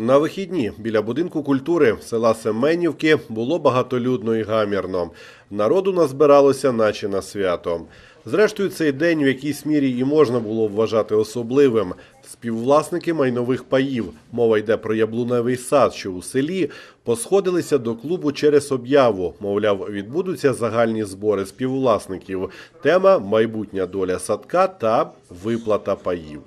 На вихідні біля будинку культури села Семенівки було багатолюдно і гамірно. Народу назбиралося, наче на свято. Зрештою, цей день в якійсь мірі і можна було вважати особливим. Співвласники майнових паїв, мова йде про яблуневий сад, що у селі, посходилися до клубу через об'яву. Мовляв, відбудуться загальні збори співвласників. Тема майбутня доля садка та виплата паїв.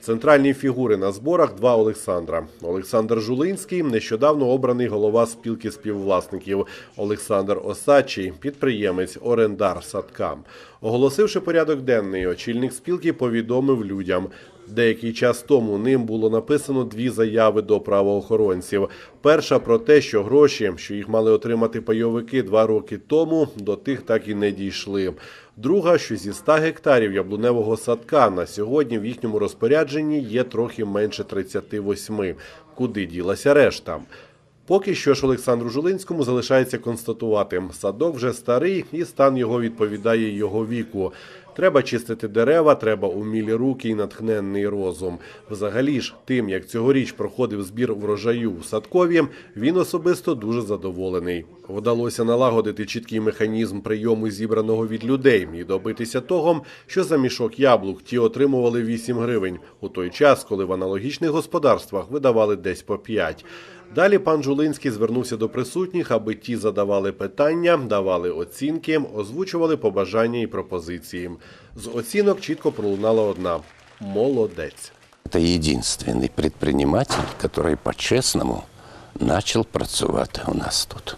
Центральні фігури на зборах два Олександра. Олександр Жулинський, нещодавно обраний голова спілки співвласників. Олександр Осадчий, підприємець, орендар садка. Оголосивши порядок денний, очільник спілки повідомив людям. Деякий час тому ним було написано дві заяви до правоохоронців. Перша про те, що гроші, що їх мали отримати пайовики два роки тому, до тих так і не дійшли. Друга, що зі 100 гектарів яблуневого садка на сьогодні в їхньому розпорядженні є трохи менше 38. Куди ділася решта? Поки що ж Олександру Жулинському залишається констатувати, садок вже старий і стан його відповідає його віку. Треба чистити дерева, треба умілі руки і натхненний розум. Взагалі ж, тим, як цьогоріч проходив збір врожаю у садкові, він особисто дуже задоволений. Вдалося налагодити чіткий механізм прийому зібраного від людей і добитися того, що за мішок яблук ті отримували 8 гривень у той час, коли в аналогічних господарствах видавали десь по 5. Далі пан Жулинський звернувся до присутніх, аби ті задавали питання, давали оцінки, озвучували побажання і пропозиції. З оцінок чітко пролунала одна молодець. Это единственный предприниматель, который по-чесному начал працювати у нас тут.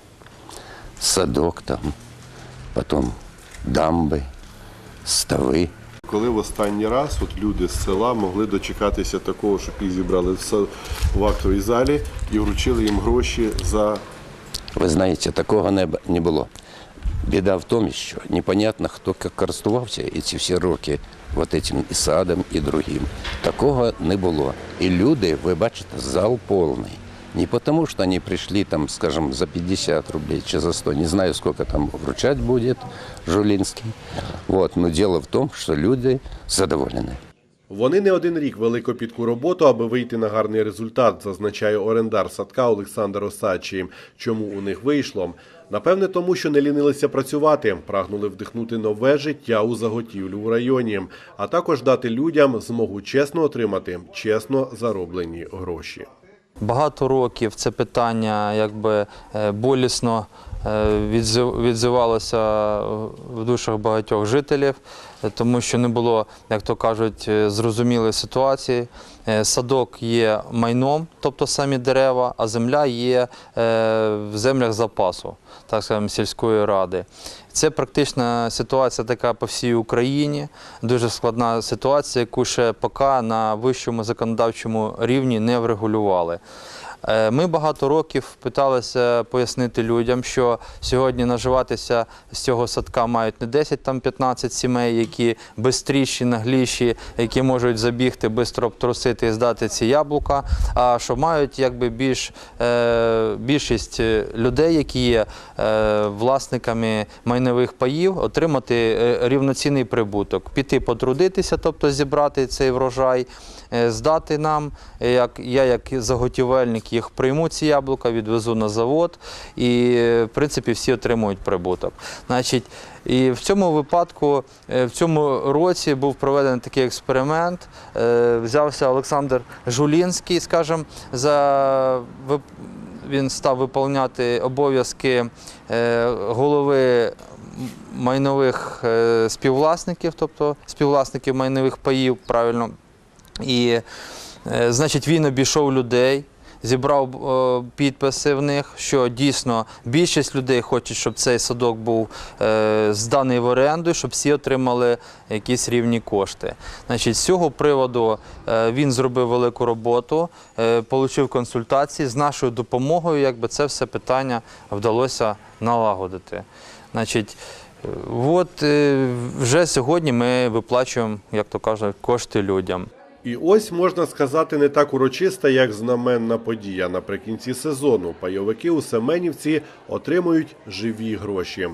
Садок там, потім дамби, стави. Коли в останній раз от люди з села могли дочекатися такого, щоб їх зібрали в актовій залі і вручили їм гроші за Ви знаєте, такого не, було. Біда в тому, що непонятно, хто користувався ці всі роки вот этим садом, і другим. Такого не було. І люди, ви бачите, зал повний. Не потому, что они пришли там, скажем, за 50 рублей чи за 100, не знаю, сколько там вручать будет Жулинский. Вот. Но дело в том, что люди задоволены. Вони не один рік вели копітку роботу, аби вийти на гарний результат, зазначає орендар садка Олександр Осадчий. Чому у них вийшло? Напевне, тому що не лінилися працювати, прагнули вдихнути нове життя у заготівлю в районі, а також дати людям змогу чесно отримати чесно зароблені гроші. Багато років це питання якби е, болісно е, відзивалося в душах багатьох жителів, е, тому що не було, як то кажуть, зрозумілої ситуації. Е, Садок є майном, тобто самі дерева, а земля є е, в землях запасу, так скажемо, сільської ради. Це практична ситуація така по всій Україні. Дуже складна ситуація, яку ще поки на вищому законодавчому рівні не врегулювали. Е, Ми багато років питалися пояснити людям, що сьогодні наживатися з цього садка мають не 10, там 15 сімей, які бистріші, нагліші, які можуть забігти, швидко обтрусити і здати ці яблука. А що мають якби більш е, більшість е, людей, які є власниками майнових паїв, отримати рівноцінний прибуток, піти потрудитися, тобто зібрати цей врожай, здати нам. Як я, як заготівельник, їх прийму ці яблука, відвезу на завод, і в принципі всі отримують прибуток. Значить, і в цьому випадку, е, в цьому році був проведений такий експеримент. Е, Взявся Олександр Жулінський, скажімо, за він став виконувати обов'язки е, голови майнових співвласників, тобто співвласників майнових паїв, правильно. І, значить, він обійшов людей. Зібрав е, підписи в них, що дійсно більшість людей хочуть, щоб цей садок був е, зданий в оренду, щоб всі отримали якісь рівні кошти. Значить, з цього приводу е, він зробив велику роботу, отримав консультації. З нашою допомогою, якби це все питання вдалося налагодити. Значить, от вже сьогодні ми виплачуємо, як то кажуть, кошти людям. І ось можна сказати не так урочиста, як знаменна подія. Наприкінці сезону пайовики у Семенівці отримують живі гроші.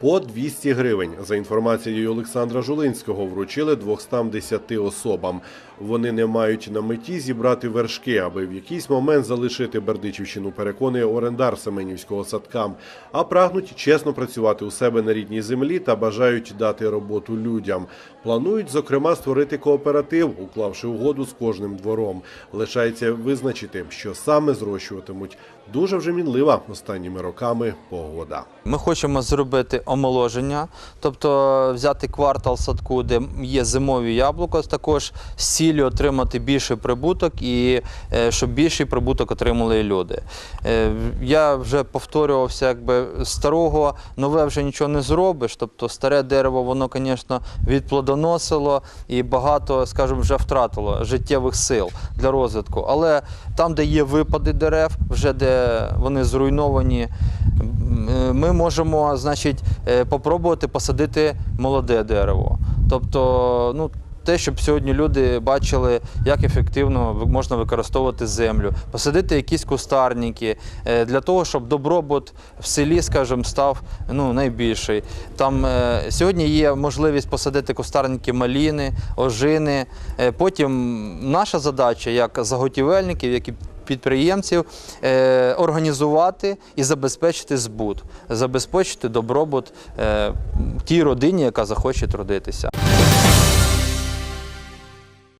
По 200 гривень за інформацією Олександра Жулинського вручили 210 особам. Вони не мають на меті зібрати вершки, аби в якийсь момент залишити Бердичівщину, переконує орендар Семенівського садка, а прагнуть чесно працювати у себе на рідній землі та бажають дати роботу людям. Планують, зокрема, створити кооператив, уклавши угоду з кожним двором. Лишається визначити, що саме зрощуватимуть. Дуже вже мінлива останніми роками погода. Ми хочемо зробити омоложення, тобто взяти квартал садку, де є зимові яблука, також з ціллю отримати більший прибуток і е, щоб більший прибуток отримали люди. Е, Я вже повторювався, якби старого нове вже нічого не зробиш. Тобто старе дерево, воно, звісно, відплодоносило і багато, скажімо, вже втратило життєвих сил для розвитку. Але там, де є випади дерев, вже де вони зруйновані, ми можемо, значить, е, попробувати посадити молоде дерево. Тобто, ну. Те, щоб сьогодні люди бачили, як ефективно можна використовувати землю, посадити якісь кустарники е, для того, щоб добробут в селі, скажімо, став ну, найбільший. Там е, сьогодні є можливість посадити кустарники маліни, ожини. Потім наша задача як заготівельників, як і підприємців е, організувати і забезпечити збут, забезпечити добробут е, тій родині, яка захоче трудитися.